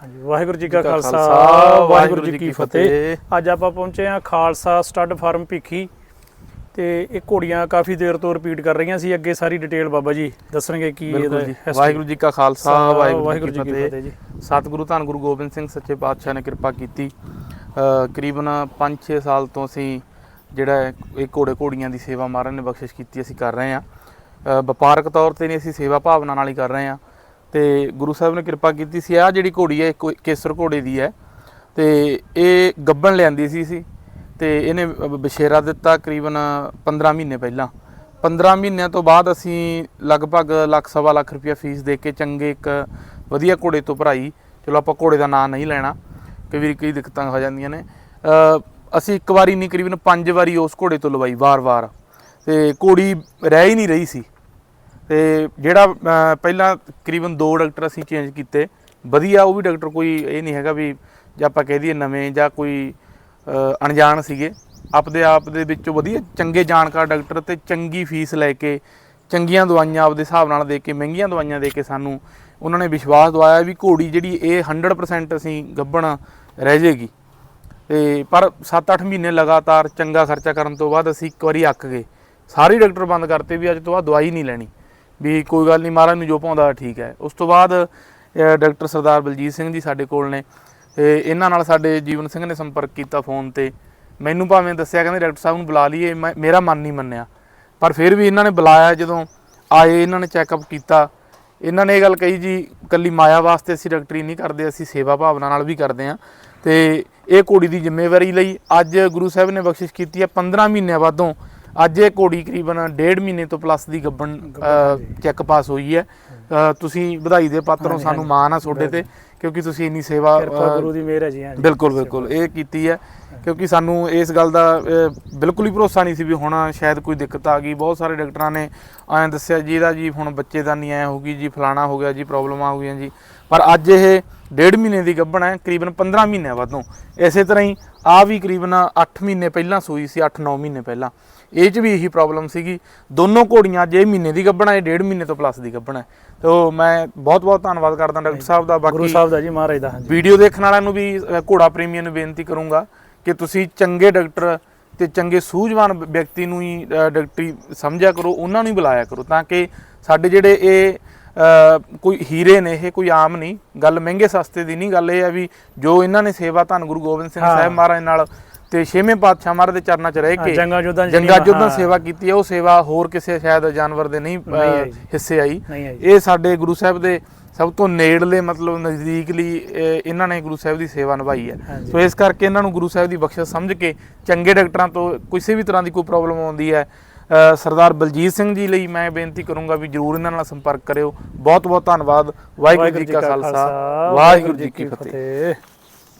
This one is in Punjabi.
ਹਾਂਜੀ ਵਾਹਿਗੁਰੂ ਜੀ ਕਾ ਖਾਲਸਾ ਵਾਹਿਗੁਰੂ ਜੀ ਕੀ ਫਤਿਹ। ਅੱਜ ਆਪਾਂ ਪਹੁੰਚੇ ਹਾਂ ਖਾਲਸਾ ਸਟੱਡ ਫਾਰਮ ਭਿੱਖੀ ਤੇ ਇਹ ਘੋੜੀਆਂ ਕਾਫੀ ਦੇਰ ਤੋਂ ਰਿਪੀਟ ਕਰ ਰਹੀਆਂ ਸੀ। ਅੱਗੇ ਸਾਰੀ ਡਿਟੇਲ ਬਾਬਾ ਜੀ ਦੱਸਣਗੇ ਕੀ history। ਵਾਹਿਗੁਰੂ ਜੀ ਕਾ ਖਾਲਸਾ ਵਾਹਿਗੁਰੂ ਵਾਹਿਗੁਰੂ ਜੀ ਕੀ ਫਤਿਹ। ਸਤਿਗੁਰੂ ਧੰਨ ਗੁਰੂ ਗੋਬਿੰਦ ਸਿੰਘ ਸੱਚੇ ਪਾਤਸ਼ਾਹ ਨੇ ਕਿਰਪਾ ਕੀਤੀ। ਕਰੀਬਨ 5-6 ਸਾਲ ਤੋਂ ਅਸੀਂ ਜਿਹੜਾ ਇਹ ਘੋੜੇ ਘੋੜੀਆਂ ਦੀ ਸੇਵਾ ਮਹਾਰਾਜ ਨੇ ਬਖਸ਼ਿਸ਼ ਕੀਤੀ ਅਸੀਂ ਕਰ ਰਹੇ ਹਾਂ। ਅ, ਵਪਾਰਕ ਤੌਰ ਤੇ ਨਹੀਂ ਅਸੀਂ ਸੇਵਾ ਭਾਵਨਾ ਨਾਲ ਹੀ ਕਰ ਰਹੇ ਹਾਂ। ਤੇ ਗੁਰੂ ਸਾਹਿਬ ਨੇ ਕਿਰਪਾ ਕੀਤੀ ਸੀ। ਆ ਜਿਹੜੀ ਘੋੜੀ ਹੈ ਇਹ ਕੇਸਰ ਘੋੜੇ ਦੀ ਹੈ। ਤੇ ਇਹ ਗੱਬਣ ਲਿਆਂਦੀ ਸੀ ਸੀ। ਤੇ ਇਹਨੇ ਬ- ਬਸ਼ੇਰਾ ਦਿੱਤਾ ਕਰੀਬਨ 15 ਮਹੀਨੇ ਪਹਿਲਾਂ। 15 ਮਹੀਨਿਆਂ ਤੋਂ ਬਾਅਦ ਅਸੀਂ ਲਗਭਗ ਲੱਖ ਸਵਾ ਲੱਖ ਰੁਪਇਆ ਫੀਸ ਦੇ ਕੇ ਚੰਗੇ ਇੱਕ ਵਧੀਆ ਘੋੜੇ ਤੋਂ ਭਰਾਈ। ਚਲੋ ਆਪਾਂ ਘੋੜੇ ਦਾ ਨਾਂ ਨਹੀਂ ਲੈਣਾ ਕਈ ਵਾਰੀ ਕਈ ਦਿੱਕਤਾਂ ਹੋ ਜਾਂਦੀਆਂ ਨੇ। ਅਸੀਂ ਇੱਕ ਵਾਰੀ ਨਹੀਂ, ਕਰੀਬਨ ਪੰਜ ਵਾਰੀ ਉਸ ਘੋੜੇ ਤੋਂ ਲਵਾਈ, ਵਾਰ-ਵਾਰ। ਤੇ ਘੋੜੀ ਰਹਿ ਹੀ ਨਹੀਂ ਰਹੀ ਸੀ। ਤੇ ਜਿਹੜਾ ਪਹਿਲਾਂ ਤਕਰੀਬਨ ਦੋ ਡਾਕਟਰ ਅਸੀਂ ਚੇਂਜ ਕੀਤੇ। ਵਧੀਆ ਉਹ ਵੀ ਡਾਕਟਰ ਕੋਈ ਇਹ ਨਹੀਂ ਹੈਗਾ ਵੀ ਜੇ ਆਪਾਂ ਕਹਿ ਦਈਏ ਨਵੇਂ ਜਾਂ ਕੋਈ ਅਣਜਾਣ ਸੀਗੇ। ਆਪਦੇ ਆਪ ਦੇ ਵਿੱਚੋਂ ਵਧੀਆ, ਚੰਗੇ ਜਾਣਕਾਰ ਡਾਕਟਰ ਤੇ ਚੰਗੀ ਫੀਸ ਲੈ ਕੇ, ਚੰਗੀਆਂ ਦਵਾਈਆਂ ਆਪਦੇ ਹਿਸਾਬ ਨਾਲ ਦੇ ਕੇ, ਮਹਿੰਗੀਆਂ ਦਵਾਈਆਂ ਦੇ ਕੇ ਸਾਨੂੰ ਉਹਨਾਂ ਨੇ ਵਿਸ਼ਵਾਸ ਦਵਾਇਆ ਵੀ ਘੋੜੀ ਜਿਹੜੀ ਇਹ 100% ਅਸੀਂ ਗੱਭਣ ਰਹਿ ਜੇਗੀ। ਤੇ ਪਰ 7-8 ਮਹੀਨੇ ਲਗਾਤਾਰ ਚੰਗਾ ਖਰਚਾ ਕਰਨ ਤੋਂ ਬਾਅਦ ਅਸੀਂ ਇੱਕ ਵਾਰੀ ਅੱਕ ਗਏ। ਸਾਰੇ ਡਾਕਟਰ ਬੰਦ ਕਰਤੇ ਵੀ ਅੱਜ ਤੋਂ ਬਾਅਦ ਦਵਾਈ ਨਹੀਂ ਲੈਣੀ। ਵੀ ਕੋਈ ਗੱਲ ਨਹੀਂ ਮਹਾਰਾਜ ਨੂੰ ਜੋ ਪਾਉਂਦਾ ਠੀਕ ਹੈ। ਉਸ ਤੋਂ ਬਾਅਦ ਡਾਕਟਰ ਸਰਦਾਰ ਬਲਜੀਤ ਸਿੰਘ ਜੀ ਸਾਡੇ ਕੋਲ ਨੇ। ਤੇ ਇਹਨਾਂ ਨਾਲ ਸਾਡੇ ਜੀਵਨ ਸਿੰਘ ਨੇ ਸੰਪਰਕ ਕੀਤਾ ਫੋਨ ਤੇ। ਮੈਨੂੰ ਭਾਵੇਂ ਦੱਸਿਆ, ਕਹਿੰਦੇ ਡਾਕਟਰ ਸਾਹਿਬ ਨੂੰ ਬੁਲਾ ਲਈਏ, ਮੈਂ- ਮੇਰਾ ਮਨ ਨਹੀਂ ਮੰਨਿਆ। ਪਰ ਫਿਰ ਵੀ ਇਹਨਾਂ ਨੇ ਬੁਲਾਇਆ, ਜਦੋਂ ਆਏ, ਇਹਨਾਂ ਨੇ ਚੈੱਕਅਪ ਕੀਤਾ। ਇਹਨਾਂ ਨੇ ਇਹ ਗੱਲ ਕਹੀ ਜੀ ਕੱਲੀ ਮਾਇਆ ਵਾਸਤੇ ਅਸੀਂ ਡਾਕਟਰੀ ਨਹੀਂ ਕਰਦੇ, ਅਸੀਂ ਸੇਵਾ ਭਾਵਨਾ ਨਾਲ ਵੀ ਕਰਦੇ ਹਾਂ। ਤੇ ਇਹ ਘੋੜੀ ਦੀ ਜ਼ਿੰਮੇਵਾਰੀ ਲਈ ਅੱਜ ਗੁਰੂ ਸਾਹਿਬ ਨੇ ਬਖਸ਼ਿਸ਼ ਕੀਤੀ ਹੈ 15 ਮਹੀਨਿਆਂ ਬਾਅਦੋਂ ਅੱਜ ਇਹ ਘੋੜੀ ਕਰੀਬਨ ਡੇਢ ਮਹੀਨੇ ਤੋਂ ਪਲੱਸ ਦੀ ਗੱਬਣ ਚੈੱਕ ਪਾਸ ਹੋਈ ਹੈ। ਤੁਸੀਂ ਵਧਾਈ ਦੇ ਪਾਤਰ ਸਾਨੂੰ। ਮਾਣ ਆ ਤੁਹਾਡੇ ਤੇ ਕਿਉਂਕਿ ਤੁਸੀਂ ਇੰਨੀ ਸੇਵਾ ਗੁਰੂ ਦੀ ਮਿਹਰ ਹੈ ਜੀ ਬਿਲਕੁਲ ਬਿਲਕੁਲ। ਇਹ ਕੀਤੀ ਹੈ ਕਿਉਂਕਿ ਸਾਨੂੰ ਇਸ ਗੱਲ ਦਾ ਬਿਲਕੁਲ ਹੀ ਭਰੋਸਾ ਨਹੀਂ ਸੀ ਵੀ ਹੁਣ ਸ਼ਾਇਦ ਕੋਈ ਦਿੱਕਤ ਆ ਗਈ। ਬਹੁਤ ਸਾਰੇ ਡਾਕਟਰਾਂ ਨੇ ਐਂ ਦੱਸਿਆ ਜੀ ਇਹਦਾ ਜੀ ਹੁਣ ਬੱਚੇ ਦਾ ਨਹੀਂ ਐ ਹੋਗੀ ਜੀ ਫਲਾਣਾ ਹੋ ਗਿਆ ਜੀ ਪ੍ਰੋਬਲਮਾਂ ਹੋ ਗਈਆਂ ਜੀ। ਪਰ ਅੱਜ ਇਹ ਡੇਢ ਮਹੀਨੇ ਦੀ ਗੱਭਣ ਹੈ ਕਰੀਬਨ 15 ਮਹੀਨਿਆਂ ਬਾਅਦੋਂ ਇਸੇ ਤਰ੍ਹਾਂ ਹੀ ਆ ਵੀ ਕਰੀਬਨ 8 ਮਹੀਨੇ ਪਹਿਲਾਂ ਸੂਈ ਸੀ 8-9 ਮਹੀਨੇ ਪਹਿਲਾਂ। ਇਹ 'ਚ ਵੀ ਇਹੀ ਪ੍ਰੋਬਲਮ ਸੀਗੀ। ਦੋਨੋਂ ਘੋੜੀਆਂ ਜੇ ਮਹੀਨੇ ਦੀ ਗੱਭਣ ਹੈ ਇਹ ਡੇਢ ਮਹੀਨੇ ਤੋਂ ਪਲੱਸ ਦੀ ਗੱਭਣ ਹੈ। ਤੋ ਮੈਂ ਬਹੁਤ ਬਹੁਤ ਧੰਨਵਾਦ ਕਰਦਾ ਡਾਕਟਰ ਸਾਹਿਬ ਦਾ। ਗੁਰੂ ਬਾਕੀ ਸਾਹਿਬ ਦਾ ਜੀ ਮਹਾਰਾਜ ਦਾ ਵੀਡੀਓ ਦੇਖਣ ਵਾਲਿਆਂ ਨੂੰ ਵੀ ਘੋੜਾ ਪ੍ਰੇਮੀਆਂ ਨੂੰ ਬੇਨਤੀ ਕਰੂੰਗਾ ਕਿ ਤੁਸੀਂ ਚੰਗੇ ਡਾਕਟਰ ਤੇ ਚੰਗੇ ਸੂਝਵਾਨ ਵਿਅਕਤੀ ਨੂੰ ਹੀ ਡਾਕਟਰੀ ਸਮਝਿਆ ਕਰੋ ਉਹਨਾਂ ਨੂੰ ਹੀ ਬੁਲਾਇਆ ਕਰੋ ਤਾਂ ਕਿ ਸਾਡੇ ਜਿਹੜੇ ਇਹ ਕੋਈ ਹੀਰੇ ਨੇ ਇਹ ਕੋਈ ਆਮ ਨਹੀਂ ਗੱਲ ਮਹਿੰਗੇ ਸਸਤੇ ਦੀ ਨਹੀਂ ਗੱਲ ਇਹ ਹੈ ਵੀ ਜੋ ਇਹਨਾਂ ਨੇ ਸੇਵਾ ਧੰਨ ਗੁਰੂ ਗੋਬਿੰਦ ਸਿੰਘ। ਸਾਹਿਬ ਮਹਾਰਾਜ ਨਾਲ ਤੇ ਛੇਵੇਂ ਪਾਤਸ਼ਾਹ ਮਹਾਰਾਜ ਦੇ ਚਰਨਾਂ 'ਚ ਰਹਿ ਕੇ ਜੰਗਾਂ ਹਾਂ। ਸੇਵਾ ਕੀਤੀ ਹੈ ਉਹ ਸੇਵਾ ਹੋਰ ਕਿਸੇ ਸ਼ਾਇਦ ਜਾਨਵਰ ਦੇ ਨਹੀਂ। ਹਿੱਸੇ ਆਈ ਇਹ ਸਾਡੇ ਗੁਰੂ ਸਾਹਿਬ ਦੇ ਸਭ ਤੋਂ ਨੇੜਲੇ ਮਤਲਬ ਨਜ਼ਦੀਕਲੀ ਇਹ- ਇਹਨਾਂ ਨੇ ਗੁਰੂ ਸਾਹਿਬ ਦੀ ਸੇਵਾ ਨਿਭਾਈ ਹੈ। ਸੋ ਇਸ ਕਰਕੇ ਇਹਨਾਂ ਨੂੰ ਗੁਰੂ ਸਾਹਿਬ ਦੀ ਬਖਸ਼ਿਸ਼ ਸਮਝ ਕੇ ਚੰਗੇ ਡਾਕਟਰਾਂ ਤੋਂ ਕਿਸੇ ਵੀ ਤਰ੍ਹਾਂ ਦੀ ਕੋਈ ਪ੍ਰੋਬਲਮ ਆਉਂਦੀ ਹੈ ਸਰਦਾਰ ਬਲਜੀਤ ਸਿੰਘ ਜੀ ਲਈ ਮੈਂ ਬੇਨਤੀ ਕਰੂੰਗਾ ਵੀ ਜਰੂਰ ਇਹਨਾਂ ਨਾਲ ਸੰਪਰਕ ਕਰਿਓ। ਬਹੁਤ ਬਹੁਤ ਧੰਨਵਾਦ। ਵਾਹਿਗੁਰੂ ਜੀ ਕਾ ਖਾਲਸਾ। ਵਾਹਿਗੁਰੂ ਜੀ ਕੀ ਫਤਿਹ।